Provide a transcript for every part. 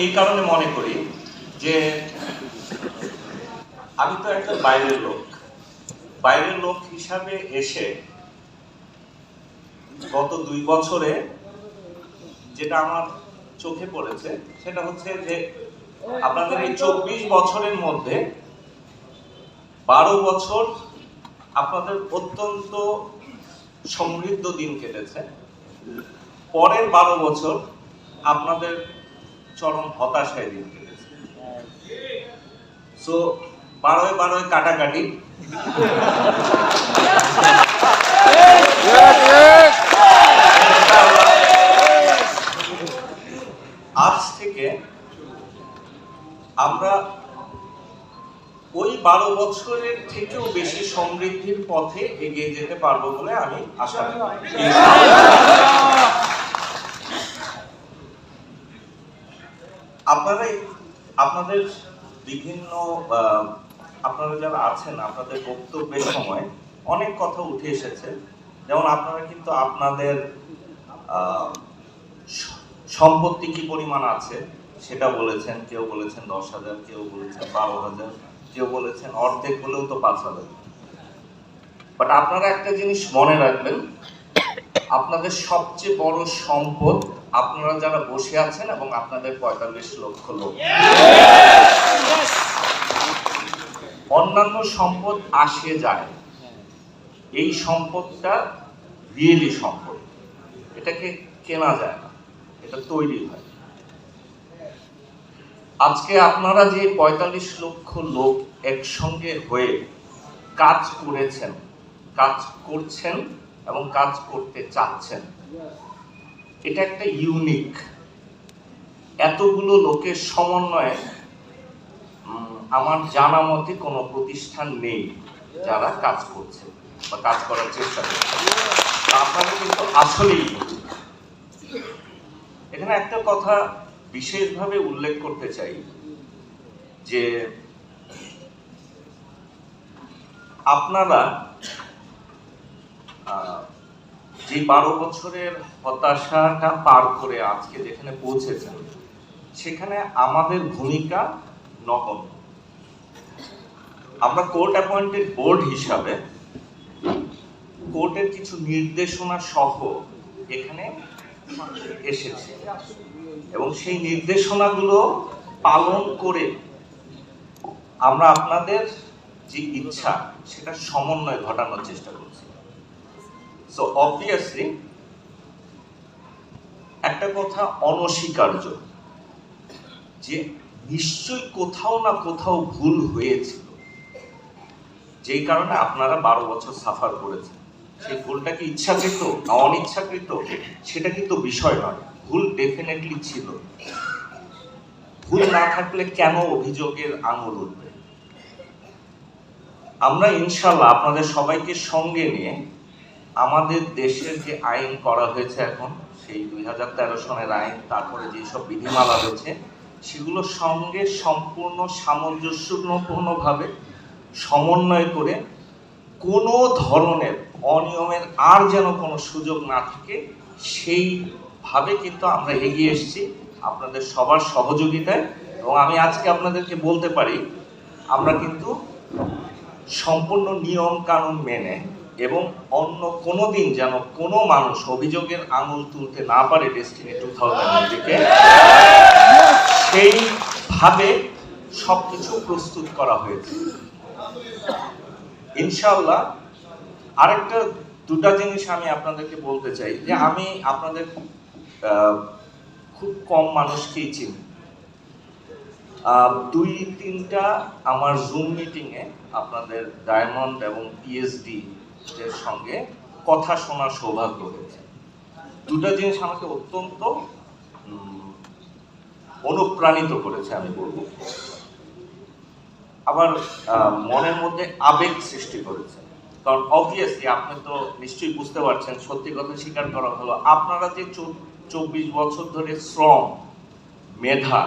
এই কারণে মনে করি যে আমি তো একটা বাইরের লোক। বাইরের লোক হিসাবে এসে গত দুই বছরে যেটা আমার চোখে পড়েছে, সেটা হচ্ছে যে আপনাদের এই চব্বিশ বছরের মধ্যে বারো বছর আপনাদের অত্যন্ত সমৃদ্ধ দিন কেটেছে। পরের বারো বছর আপনাদের চরম হতাশায় দিন। সো বারোয় বারোয় কাটাকাটি। আজ থেকে আমরা ওই বারো বছরের থেকেও বেশি সমৃদ্ধির পথে এগিয়ে যেতে পারব বলে আমি আশা করি। আপনারা আপনাদের বিভিন্ন আপনারা যারা আছেন আপনাদের বক্তব্যের সময় অনেক কথা উঠে এসেছে। যেমন আপনারা কিন্তু আপনাদের সম্পত্তি কি পরিমাণ আছে সেটা বলেছেন কেউ বলেছেন দশ হাজার কেউ বলেছেন বারো হাজার কেউ বলেছেন অর্ধেক হলেও তো পাঁচ হাজার। বাট আপনারা একটা জিনিস মনে রাখবেন আপনাদের সবচেয়ে বড় সম্পদ আপনারা যারা বসে আছেন এবং আপনাদের পঁয়তাল্লিশ লক্ষ লোক। অন্যান্য সম্পদ আসে যায়। এই সম্পদটা রিয়েলি সম্পদ। এটাকে কেনা যায় না। এটা তৈরি হয়। আজকে আপনারা যে পঁয়তাল্লিশ লক্ষ লোক একসঙ্গে হয়ে কাজ করেছেন, কাজ করছেন এবং কাজ করতে চাচ্ছেন। এটা একটা ইউনিক এতগুলো লোকের সমন্বয়ে আমার জানা মতে কোনো প্রতিষ্ঠান নেই যারা কাজ করছে বা কাজ করার চেষ্টা করছে। আপনারা কিন্তু আসলেই এখানে একটা কথা বিশেষভাবে উল্লেখ করতে চাই যে, আপনারা যে বারো বছরের হতাশাটা পার করে আজকে যেখানে পৌঁছেছেন, সেখানে আমাদের ভূমিকা নগণ্য। আমরা কোর্ট অ্যাপয়েন্টেড বোর্ড হিসাবে কোর্টের কিছু নির্দেশনা সহ এখানে এসেছে। এবং সেই নির্দেশনাগুলো পালন করে আমরা আপনাদের যে ইচ্ছা, সেটা সমন্বয় ঘটানোর চেষ্টা করছি সো অবভিয়াসলি একটা কথা অনস্বীকার্য, যে নিশ্চয়ই কোথাও না কোথাও ভুল হয়েছিল। যেই কারণে আপনারা বারো বছর সাফার করেছেন। সেই ভুলটা কি ইচ্ছাকৃত না অনিচ্ছাকৃত? সেটা কিন্তু বিষয় নয়। ভুল ডেফিনেটলি ছিল। ভুল না থাকলে কেন অভিযোগের আঙুল উঠবে? আমরা ইনশাল্লাহ আপনাদের সবাইকে সঙ্গে নিয়ে আমাদের দেশের যে আইন করা হয়েছে এখন, সেই দুই হাজার তেরো সনের আইন, তারপরে যেসব বিধিমালা হয়েছে সেগুলোর সঙ্গে সম্পূর্ণ সামঞ্জস্যপূর্ণভাবে সমন্বয় করে কোনো ধরনের অনিয়মের আর যেন কোনো সুযোগ না থাকে, সেইভাবে কিন্তু আমরা এগিয়ে এসেছি আপনাদের সবার সহযোগিতায়। এবং আমি আজকে আপনাদেরকে বলতে পারি, আমরা কিন্তু সম্পূর্ণ নিয়ম কানুন মেনে এবং অন্য কোনো দিন যেন কোনো মানুষ অভিযোগের আঙুল তুলতে না পারে ডেস্টিনি টু থাউজেন্ড সেইভাবে সবকিছু প্রস্তুত করা হয়েছে। ইনশাল্লাহ আরেকটা, দুটা জিনিস আমি আপনাদেরকে বলতে চাই যে আমি আপনাদের খুব কম মানুষকেই চিনি। দুই তিনটা আমার জুম মিটিং এ আপনাদের ডায়মন্ড এবং পিএইচডি সঙ্গে কথা শোনার সৌভাগ্য হয়েছে। দুটা জিনিস আমাকে অত্যন্ত অনুপ্রাণিত করেছে আমি বলব। আবার মনের মধ্যে আবেগ সৃষ্টি করেছে। কারণ অবভিয়াসলি আপনি তো নিশ্চয়ই বুঝতে পারছেন, সত্যি কথা স্বীকার করা হলো, আপনারা যে চব্বিশ বছর ধরে শ্রম, মেধা,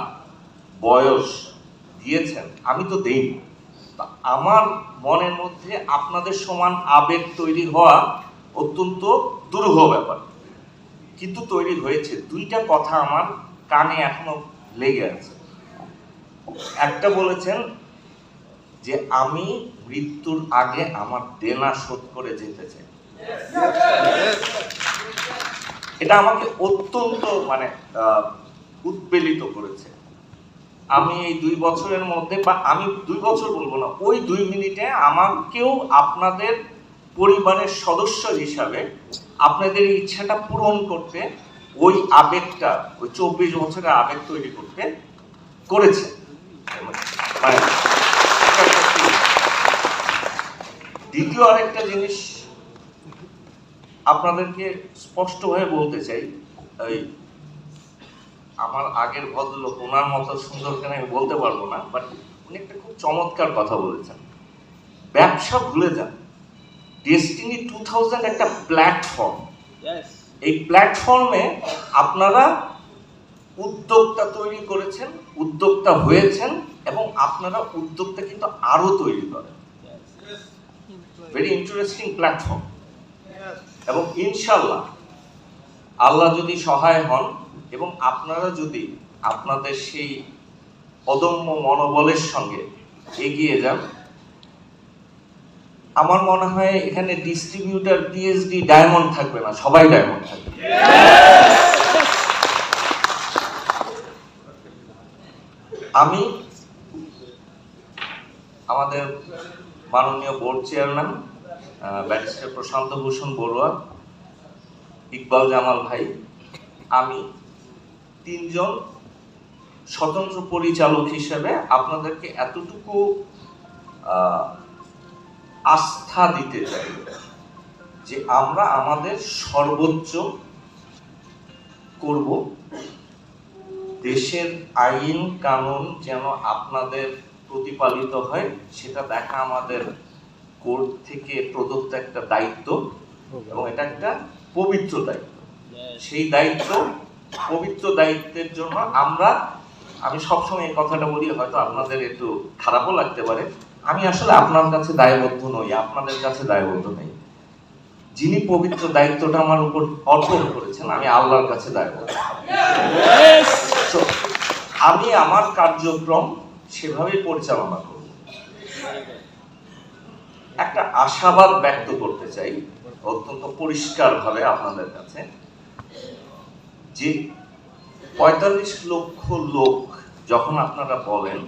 বয়স দিয়েছেন, আমি তো দেইনি। আমার মনের মধ্যে আপনাদের সমান আবেগ তৈরি হওয়া অত্যন্ত দুরূহ ব্যাপার। কিন্তু তৈরি হয়েছে। দুইটা কথা আমার কানে এখনও লেগে আছে। একটা বলেছেন যে, আমি মৃত্যুর আগে আমার দেনা শোধ করে যেতে চাই। এটা আমাকে অত্যন্ত মানে উদ্বেলিত করেছে। আমি এই দুই বছরের মধ্যে বা আমি দুই বছর বলব না, ওই দুই মিনিটে আমাকেও আপনাদের পরিবারের সদস্য হিসাবে আপনাদের ইচ্ছাটা পূরণ করতে ওই আবেগটা, ওই চব্বিশ বছরের আবেগ তৈরি করতে করেছে মানে। দ্বিতীয় আরেকটা জিনিস আপনাদেরকে স্পষ্টভাবে বলতে চাই আমার আগের ভদ্রলোক ওনার মতো সুন্দর কেন আমি বলতে পারব না বাট উনি একটা খুব চমৎকার কথা বলেছেন। ব্যবসা ভুলে যান। ডেস্টিনি টু থাউজেন্ড একটা প্ল্যাটফর্ম এই প্ল্যাটফর্মে আপনারা উদ্যোক্তা তৈরি করেছেন উদ্যোক্তা হয়েছেন এবং আপনারা উদ্যোক্তা কিন্তু আরও তৈরি করেন। ভেরি ইন্টারেস্টিং প্ল্যাটফর্ম এবং ইনশাল্লাহ আল্লাহ যদি সহায় হন এবং আপনারা যদি আপনাদের সেই অদম্য মনোবলের সঙ্গে এগিয়ে যান, আমার মনে হয় এখানে ডিস্ট্রিবিউটার পিএইচডি ডায়মন্ড থাকবে না, সবাই ডায়মন্ড থাকবে। আমি আমাদের মাননীয় board chairman barrister Prashanta Bhushan Barua, Iqbal Jamal ভাই, আমি তিনজন স্বতন্ত্র পরিচালক হিসেবে আপনাদেরকে এতটুকু আস্থা দিতে চাই যে আমরা আমাদের সর্বোচ্চ করব। দেশের আইন কানুন যেন আপনাদের প্রতিপালিত হয় সেটা দেখা আমাদের কোর্ট থেকে প্রদত্ত একটা দায়িত্ব এবং এটা একটা পবিত্র দায়িত্ব। সেই দায়িত্ব পবিত্র দায়িত্বের জন্য আমরা আমি সবসময় এই কথাটা বলি হয়তো আপনাদের একটু খারাপও লাগতে পারে। আমি আসলে আপনার কাছে দায়বদ্ধ নই আপনাদের কাছে দায়বদ্ধ নেই। যিনি পবিত্র দায়িত্বটা আমার উপর অর্পণ করেছেন আমি আল্লাহর কাছে দায়বদ্ধ। আমি আমার কার্যক্রম সেভাবেই পরিচালনা করব। একটা আশাবাদ ব্যক্ত করতে চাই অত্যন্ত পরিষ্কারভাবে আপনাদের কাছে। যে পঁয়তাল্লিশ লক্ষ লোক যখন আপনারা বলেন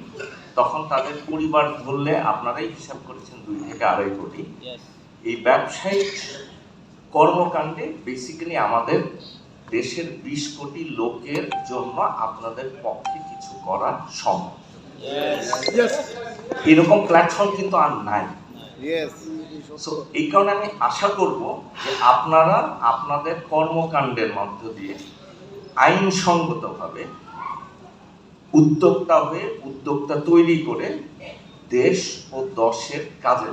তখন তাদের পরিবার ধরলে আপনারাই হিসাব করেছেন দুই থেকে আড়াই কোটি। এই ব্যবসায়িক কর্মকাণ্ডে বেসিক্যালি আমাদের দেশের বিশ কোটি লোকের জন্য আপনাদের পক্ষে কিছু করা সম্ভব। এরকম প্ল্যাটফর্ম কিন্তু আর নাই. সো এই কারণে আমি আশা করব যে আপনারা আপনাদের কর্মকাণ্ডের মধ্য দিয়ে আইনসঙ্গতভাবে উদ্যোক্তা হয়ে উদ্যোক্তা তৈরি করে দেশ ও দশের কাজে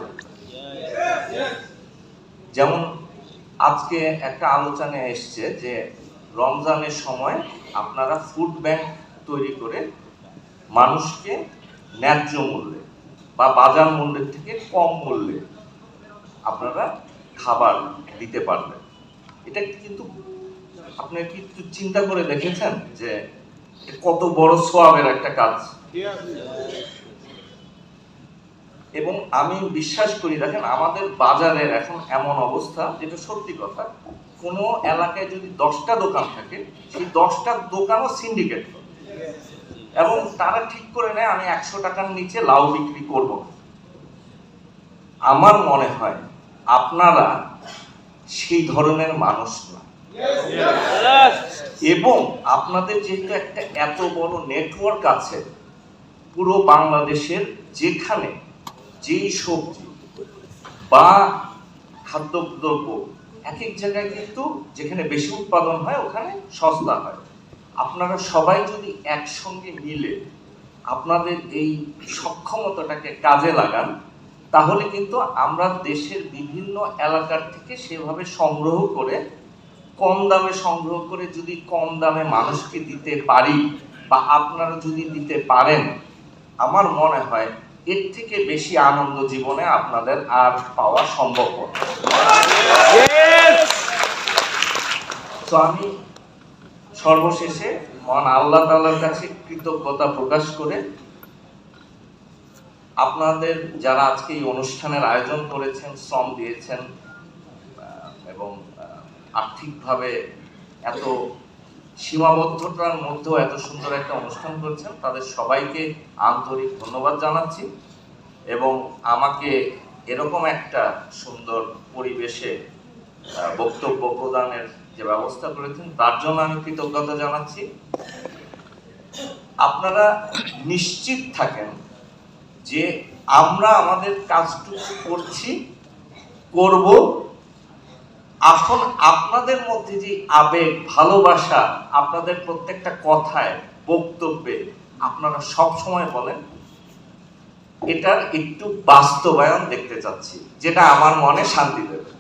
যেমন আজকে একটা আলোচনায় এসছে যে রমজানের সময় আপনারা ফুড ব্যাংক তৈরি করে মানুষকে ন্যায্য মূল্যে বা বাজার মূল্যের থেকে কম মূল্যে আপনারা খাবার দিতে পারবেন। এটা কিন্তু আপনি কি চিন্তা করে দেখেছেন যে কত বড় সোয়াবের একটা কাজ? এবং আমি বিশ্বাস করি, দেখেন, আমাদের বাজারের এখন এমন অবস্থা যেটা সত্যি কথা, কোনো এলাকায় যদি দশটা দোকান থাকে, সেই দশটা দোকানও সিন্ডিকেট করে। এবং তারা ঠিক করে নেয়, আমি একশো টাকার নিচে লাউ বিক্রি করব। আমার মনে হয়, আপনারা সেই ধরনের মানুষ না। এবং আপনাদের যেহেতু একটা এত বড় নেটওয়ার্ক আছে, পুরো বাংলাদেশের যেখানে যেই সবজি বা খাদ্যদ্রব্য এক এক জায়গায় কিন্তু যেখানে বেশি উৎপাদন হয়, ওখানে সস্তা হয়। আপনারা সবাই যদি একসঙ্গে মিলে আপনাদের এই সক্ষমতাটাকে কাজে লাগান, তাহলে কিন্তু আমরা দেশের বিভিন্ন এলাকার থেকে সেভাবে সংগ্রহ করে কম দামে সংগ্রহ করে যদি কম দামে মানুষকে দিতে পারি বা আপনারা যদি দিতে পারেন আমার মনে হয় এর থেকে বেশি আনন্দ জীবনে আপনাদের আর পাওয়া সম্ভব তো আমি সর্বশেষে মন আল্লাহ তাআলার কাছে কৃতজ্ঞতা প্রকাশ করে আপনাদের যারা আজকে এই অনুষ্ঠানের আয়োজন করেছেন শ্রম দিয়েছেন এবং আর্থিকভাবে এত সীমাবদ্ধতার মধ্যেও এত সুন্দর একটা অনুষ্ঠান করেছেন, তাদের সবাইকে আন্তরিক ধন্যবাদ জানাচ্ছি এবং আমাকে এরকম একটা সুন্দর পরিবেশে বক্তব্য প্রদানের যে ব্যবস্থা করেছেন, তার জন্য আমি কৃতজ্ঞতা জানাচ্ছি। আপনারা নিশ্চিত থাকেন যে আমরা আমাদের কাজটুকু করছি, করব এখন আপনাদের মধ্যে যে আবেগ, ভালোবাসা, আপনাদের প্রত্যেকটা কথায় বক্তব্যে আপনারা সব সময় বলেন, এটার একটু বাস্তবায়ন দেখতে চাচ্ছি, যেটা আমার মনে শান্তি দেবে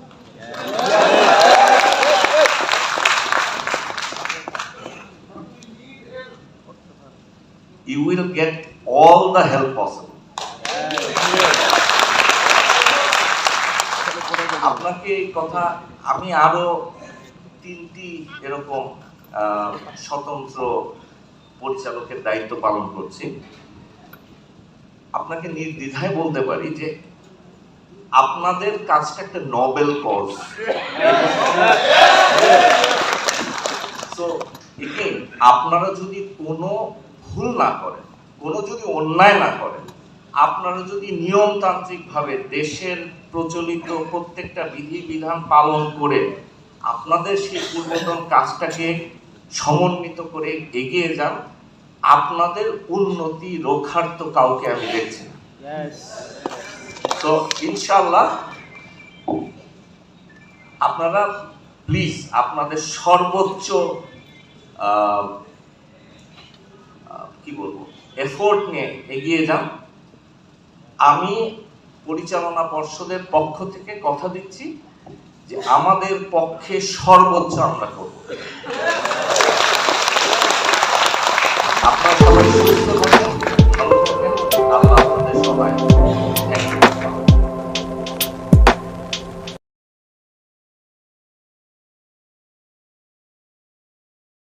you will get all the help possible. আপনাকে এই কথা আমি আরও তিনটি এরকম স্বতন্ত্র পরিচালকের দায়িত্ব পালন করছি। আপনাকে নির্দ্বিধায় বলতে পারি যে আপনাদের কাজটা একটা নোবেল কজ আপনারা যদি কোনো ভুল না করেন, কোনো যদি অন্যায় না করেন আপনারা যদি নিয়মতান্ত্রিকভাবে দেশের প্রচলিত প্রত্যেকটা বিধি বিধান পালন করে আপনাদের সেই পূর্বতন কাজটাকে সমন্বিত করে এগিয়ে যান আপনাদের উন্নতি রোখার তো কাউকে আমি দেখছি না। তো ইনশাল্লাহ আপনারা প্লিজ আপনাদের সর্বোচ্চ কি বলব এফোর্ট নিয়ে এগিয়ে যান। আমি পরিচালনা পর্ষদের পক্ষ থেকে কথা দিচ্ছি যে আমাদের পক্ষে সর্বোচ্চ আমরা করব। আপনারা সবাই সুস্থ থাকেন, ভালো থাকেন, আল্লাহ আপনাদের সবাই